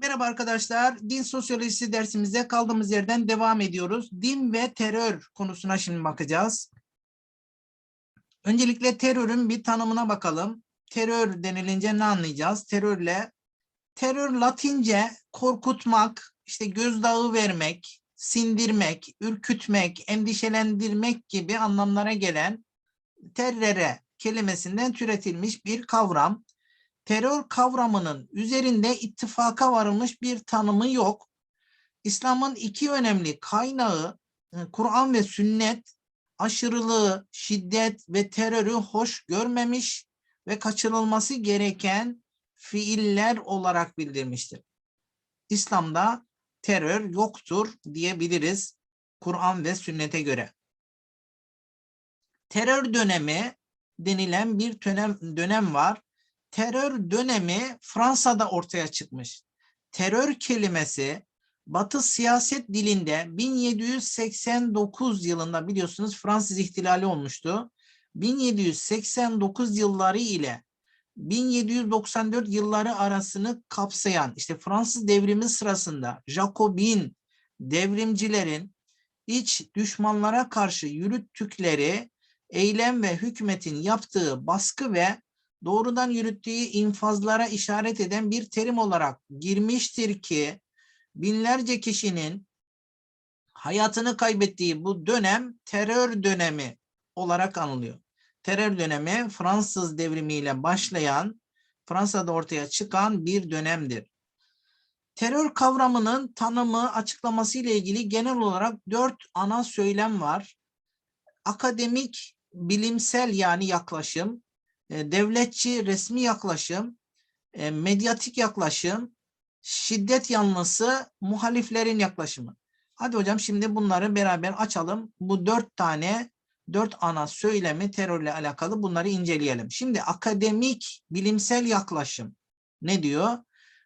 Merhaba arkadaşlar. Din sosyolojisi dersimize kaldığımız yerden devam ediyoruz. Din ve terör konusuna şimdi bakacağız. Öncelikle terörün bir tanımına bakalım. Terör denilince ne anlayacağız? Terörle terör Latince korkutmak, işte gözdağı vermek, sindirmek, ürkütmek, endişelendirmek gibi anlamlara gelen terrere kelimesinden türetilmiş bir kavram terör kavramının üzerinde ittifaka varılmış bir tanımı yok. İslam'ın iki önemli kaynağı e, Kur'an ve sünnet aşırılığı, şiddet ve terörü hoş görmemiş ve kaçırılması gereken fiiller olarak bildirmiştir. İslam'da terör yoktur diyebiliriz Kur'an ve sünnete göre. Terör dönemi denilen bir dönem, dönem var terör dönemi Fransa'da ortaya çıkmış. Terör kelimesi Batı siyaset dilinde 1789 yılında biliyorsunuz Fransız ihtilali olmuştu. 1789 yılları ile 1794 yılları arasını kapsayan işte Fransız devrimi sırasında Jacobin devrimcilerin iç düşmanlara karşı yürüttükleri eylem ve hükümetin yaptığı baskı ve doğrudan yürüttüğü infazlara işaret eden bir terim olarak girmiştir ki binlerce kişinin hayatını kaybettiği bu dönem terör dönemi olarak anılıyor. Terör dönemi Fransız devrimiyle başlayan, Fransa'da ortaya çıkan bir dönemdir. Terör kavramının tanımı, açıklaması ile ilgili genel olarak dört ana söylem var. Akademik, bilimsel yani yaklaşım, e, devletçi resmi yaklaşım, e, medyatik yaklaşım, şiddet yanlısı muhaliflerin yaklaşımı. Hadi hocam şimdi bunları beraber açalım. Bu dört tane, dört ana söylemi terörle alakalı bunları inceleyelim. Şimdi akademik, bilimsel yaklaşım ne diyor?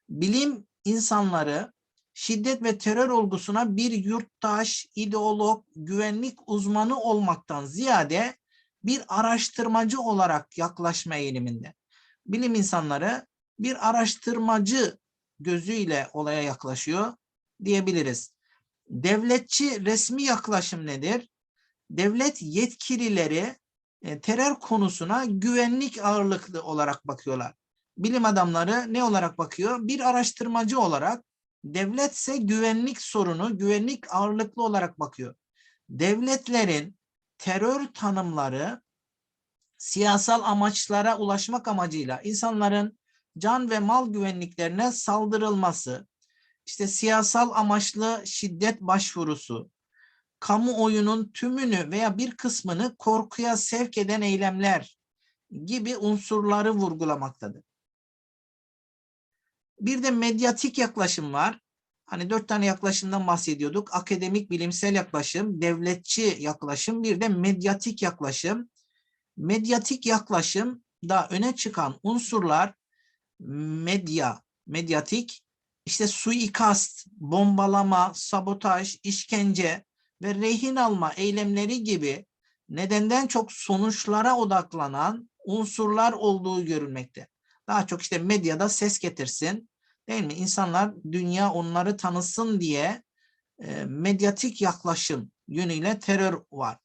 Bilim insanları şiddet ve terör olgusuna bir yurttaş, ideolog, güvenlik uzmanı olmaktan ziyade bir araştırmacı olarak yaklaşma eğiliminde. Bilim insanları bir araştırmacı gözüyle olaya yaklaşıyor diyebiliriz. Devletçi resmi yaklaşım nedir? Devlet yetkilileri e, terör konusuna güvenlik ağırlıklı olarak bakıyorlar. Bilim adamları ne olarak bakıyor? Bir araştırmacı olarak, devletse güvenlik sorunu, güvenlik ağırlıklı olarak bakıyor. Devletlerin terör tanımları siyasal amaçlara ulaşmak amacıyla insanların can ve mal güvenliklerine saldırılması, işte siyasal amaçlı şiddet başvurusu, kamuoyunun tümünü veya bir kısmını korkuya sevk eden eylemler gibi unsurları vurgulamaktadır. Bir de medyatik yaklaşım var. Hani dört tane yaklaşımdan bahsediyorduk. Akademik, bilimsel yaklaşım, devletçi yaklaşım, bir de medyatik yaklaşım. Medyatik yaklaşım da öne çıkan unsurlar medya, medyatik, işte suikast, bombalama, sabotaj, işkence ve rehin alma eylemleri gibi nedenden çok sonuçlara odaklanan unsurlar olduğu görülmekte. Daha çok işte medyada ses getirsin, Değil mi? İnsanlar dünya onları tanısın diye e, medyatik yaklaşım yönüyle terör var.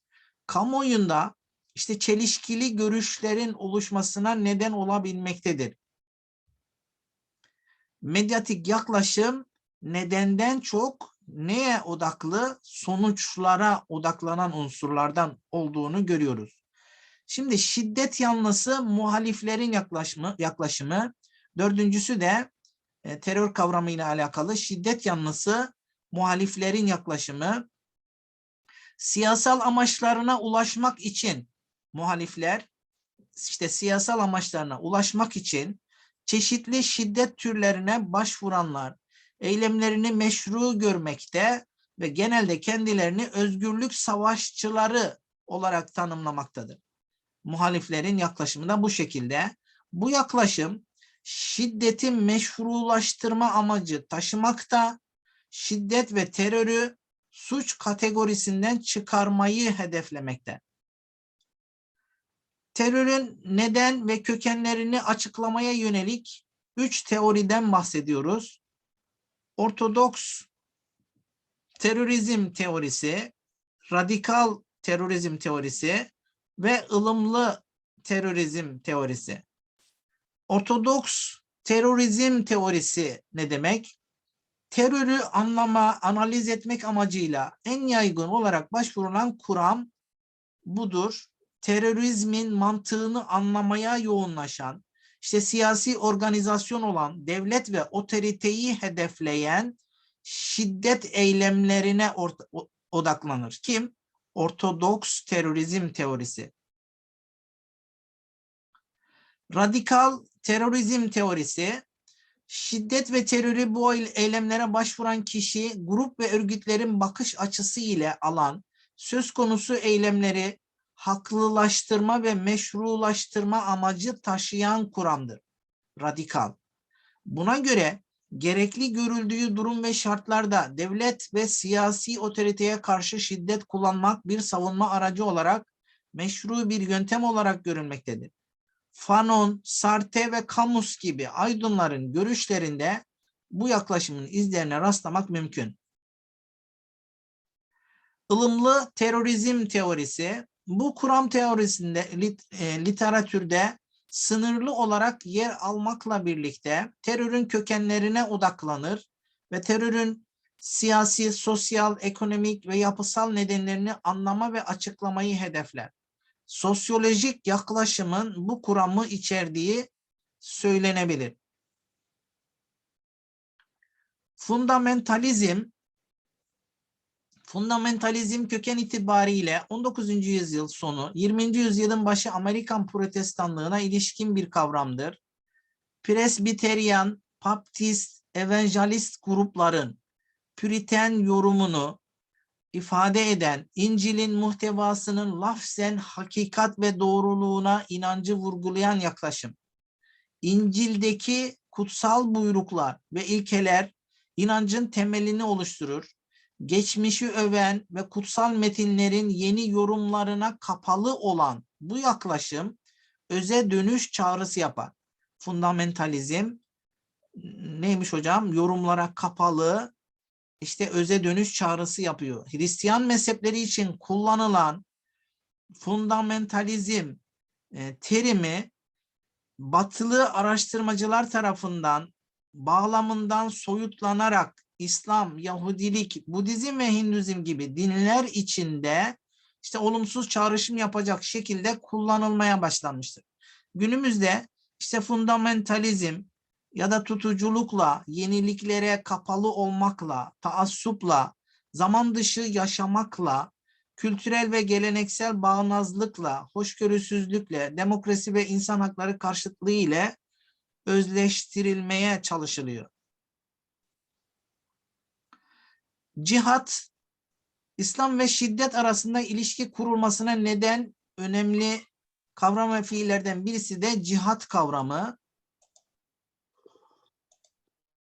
Kamuoyunda işte çelişkili görüşlerin oluşmasına neden olabilmektedir. Medyatik yaklaşım nedenden çok neye odaklı sonuçlara odaklanan unsurlardan olduğunu görüyoruz. Şimdi şiddet yanlısı muhaliflerin yaklaşımı, yaklaşımı dördüncüsü de e, terör kavramıyla alakalı şiddet yanlısı muhaliflerin yaklaşımı siyasal amaçlarına ulaşmak için muhalifler işte siyasal amaçlarına ulaşmak için çeşitli şiddet türlerine başvuranlar eylemlerini meşru görmekte ve genelde kendilerini özgürlük savaşçıları olarak tanımlamaktadır. Muhaliflerin yaklaşımı da bu şekilde. Bu yaklaşım şiddeti meşrulaştırma amacı taşımakta, şiddet ve terörü suç kategorisinden çıkarmayı hedeflemekte. Terörün neden ve kökenlerini açıklamaya yönelik üç teoriden bahsediyoruz. Ortodoks terörizm teorisi, radikal terörizm teorisi ve ılımlı terörizm teorisi. Ortodoks terörizm teorisi ne demek? Terörü anlama, analiz etmek amacıyla en yaygın olarak başvurulan kuram budur. Terörizmin mantığını anlamaya yoğunlaşan, işte siyasi organizasyon olan devlet ve otoriteyi hedefleyen şiddet eylemlerine odaklanır. Kim? Ortodoks terörizm teorisi. Radikal terörizm teorisi, şiddet ve terörü bu eyle- eylemlere başvuran kişi, grup ve örgütlerin bakış açısı ile alan söz konusu eylemleri haklılaştırma ve meşrulaştırma amacı taşıyan kuramdır. Radikal. Buna göre gerekli görüldüğü durum ve şartlarda devlet ve siyasi otoriteye karşı şiddet kullanmak bir savunma aracı olarak meşru bir yöntem olarak görülmektedir. Fanon, Sartre ve Camus gibi aydınların görüşlerinde bu yaklaşımın izlerine rastlamak mümkün. ılımlı terörizm teorisi bu kuram teorisinde lit- e, literatürde sınırlı olarak yer almakla birlikte terörün kökenlerine odaklanır ve terörün siyasi, sosyal, ekonomik ve yapısal nedenlerini anlama ve açıklamayı hedefler. Sosyolojik yaklaşımın bu kuramı içerdiği söylenebilir. Fundamentalizm Fundamentalizm köken itibariyle 19. yüzyıl sonu, 20. yüzyılın başı Amerikan protestanlığına ilişkin bir kavramdır. Presbiteryan, Baptist, Evangelist grupların Püriten yorumunu ifade eden İncil'in muhtevasının lafzen hakikat ve doğruluğuna inancı vurgulayan yaklaşım. İncil'deki kutsal buyruklar ve ilkeler inancın temelini oluşturur geçmişi öven ve kutsal metinlerin yeni yorumlarına kapalı olan bu yaklaşım öze dönüş çağrısı yapar. Fundamentalizm neymiş hocam? Yorumlara kapalı işte öze dönüş çağrısı yapıyor. Hristiyan mezhepleri için kullanılan fundamentalizm e, terimi batılı araştırmacılar tarafından bağlamından soyutlanarak İslam, Yahudilik, Budizm ve Hinduzm gibi dinler içinde işte olumsuz çağrışım yapacak şekilde kullanılmaya başlanmıştır. Günümüzde işte fundamentalizm ya da tutuculukla, yeniliklere kapalı olmakla, taassupla, zaman dışı yaşamakla, kültürel ve geleneksel bağnazlıkla, hoşgörüsüzlükle, demokrasi ve insan hakları karşıtlığı ile özleştirilmeye çalışılıyor. Cihat, İslam ve şiddet arasında ilişki kurulmasına neden önemli kavram ve fiillerden birisi de cihat kavramı.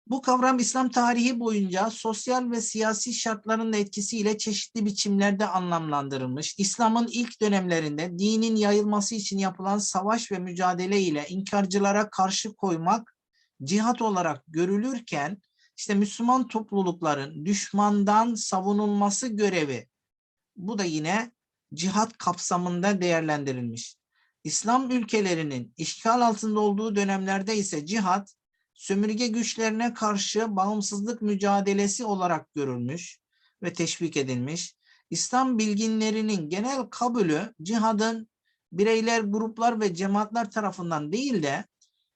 Bu kavram İslam tarihi boyunca sosyal ve siyasi şartların etkisiyle çeşitli biçimlerde anlamlandırılmış. İslam'ın ilk dönemlerinde dinin yayılması için yapılan savaş ve mücadele ile inkarcılara karşı koymak cihat olarak görülürken işte Müslüman toplulukların düşmandan savunulması görevi bu da yine cihat kapsamında değerlendirilmiş. İslam ülkelerinin işgal altında olduğu dönemlerde ise cihat sömürge güçlerine karşı bağımsızlık mücadelesi olarak görülmüş ve teşvik edilmiş. İslam bilginlerinin genel kabulü cihadın bireyler, gruplar ve cemaatler tarafından değil de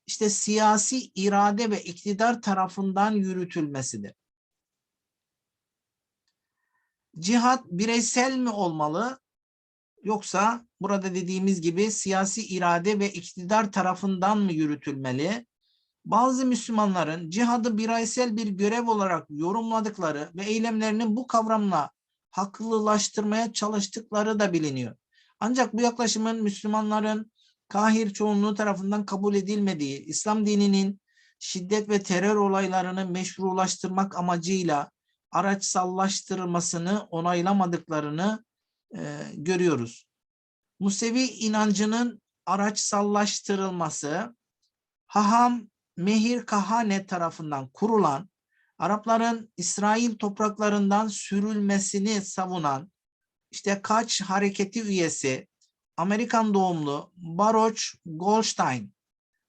işte siyasi irade ve iktidar tarafından yürütülmesidir. Cihat bireysel mi olmalı yoksa burada dediğimiz gibi siyasi irade ve iktidar tarafından mı yürütülmeli? Bazı Müslümanların cihadı bireysel bir görev olarak yorumladıkları ve eylemlerini bu kavramla haklılaştırmaya çalıştıkları da biliniyor. Ancak bu yaklaşımın Müslümanların kahir çoğunluğu tarafından kabul edilmediği, İslam dininin şiddet ve terör olaylarını meşrulaştırmak amacıyla araçsallaştırılmasını onaylamadıklarını e, görüyoruz. Musevi inancının araçsallaştırılması, Haham Mehir Kahane tarafından kurulan Arapların İsrail topraklarından sürülmesini savunan işte kaç hareketi üyesi Amerikan doğumlu Baruch Goldstein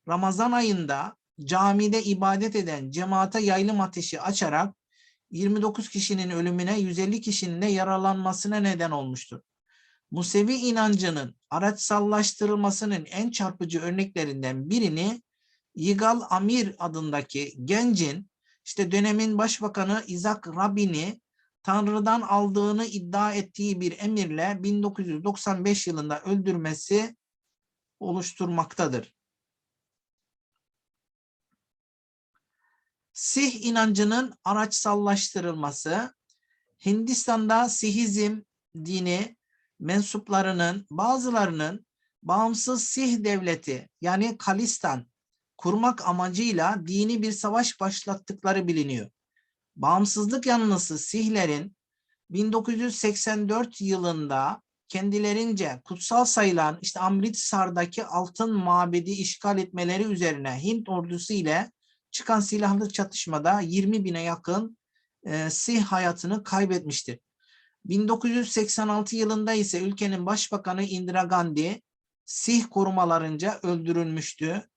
Ramazan ayında camide ibadet eden cemaate yaylım ateşi açarak 29 kişinin ölümüne 150 kişinin de yaralanmasına neden olmuştur. Musevi inancının araçsallaştırılmasının en çarpıcı örneklerinden birini Yigal Amir adındaki gencin işte dönemin başbakanı Isaac Rabin'i Tanrı'dan aldığını iddia ettiği bir emirle 1995 yılında öldürmesi oluşturmaktadır. Sih inancının araçsallaştırılması, Hindistan'da Sihizm dini mensuplarının bazılarının bağımsız Sih devleti yani Kalistan kurmak amacıyla dini bir savaş başlattıkları biliniyor. Bağımsızlık yanlısı Sihlerin 1984 yılında kendilerince kutsal sayılan işte Amritsar'daki altın mabedi işgal etmeleri üzerine Hint ordusu ile çıkan silahlı çatışmada 20 bine yakın e, Sih hayatını kaybetmiştir. 1986 yılında ise ülkenin başbakanı Indira Gandhi Sih korumalarınca öldürülmüştü.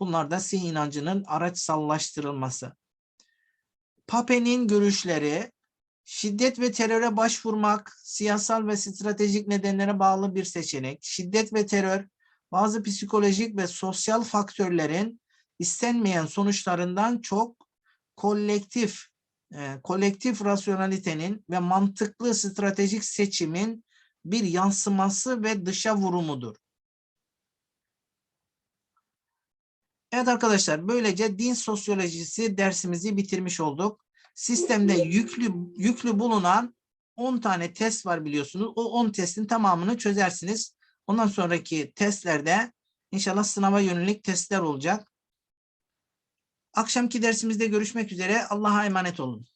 Bunlar da Sih inancının araçsallaştırılması. Pape'nin görüşleri şiddet ve teröre başvurmak siyasal ve stratejik nedenlere bağlı bir seçenek. Şiddet ve terör bazı psikolojik ve sosyal faktörlerin istenmeyen sonuçlarından çok kolektif e, kolektif rasyonalitenin ve mantıklı stratejik seçimin bir yansıması ve dışa vurumudur. Evet arkadaşlar böylece din sosyolojisi dersimizi bitirmiş olduk. Sistemde yüklü yüklü bulunan 10 tane test var biliyorsunuz. O 10 testin tamamını çözersiniz. Ondan sonraki testlerde inşallah sınava yönelik testler olacak. Akşamki dersimizde görüşmek üzere. Allah'a emanet olun.